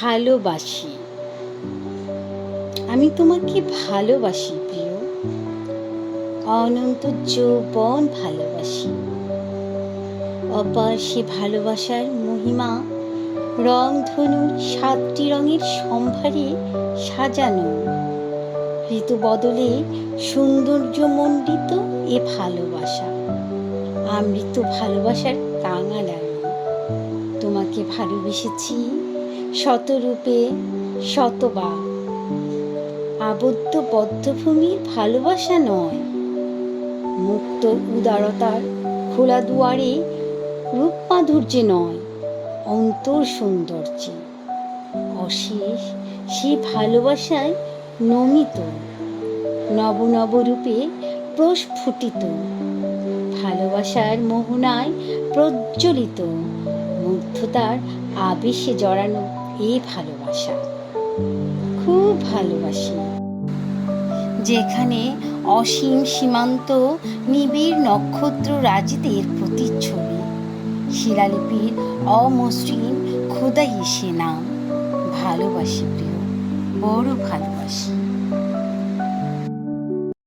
ভালোবাসি। আমি তোমাকে ভালোবাসি, প্রিয়। অনন্ত যৌবন ভালোবাসি। অপার সে ভালোবাসার মহিমা, রংধনুর সাতটি রঙের সম্ভারে সাজানো। ঋতু বদলে সৌন্দর্যমণ্ডিত এ ভালোবাসা। আমৃত ভালোবাসার কাঙাল তোমাকে ভালোবেসেছি শতরূপে শতবার। আবদ্ধ বদ্ধভূমির ভালোবাসা নয়। মুক্ত উদারতার খোলা দুয়ারে রূপ মাধুর্যে নয়, অন্তর সৌন্দর্যে। অশেষ সেই ভালোবাসায় নমিত, নব নব রূপে প্রস্ফুটিত। ভালোবাসার মোহনায় প্রজ্বলিত, মুগ্ধতার আবেশে জড়ানো। এই ভালোবাসা, খুব ভালোবাসি। যেখানে অসীম সীমান্ত নিবিড় নক্ষত্র রাজিদের প্রতিচ্ছবি, শিলালিপির অমসৃণ খোদাই সে নাম। ভালোবাসি প্রিয়, বড় ভালোবাসি।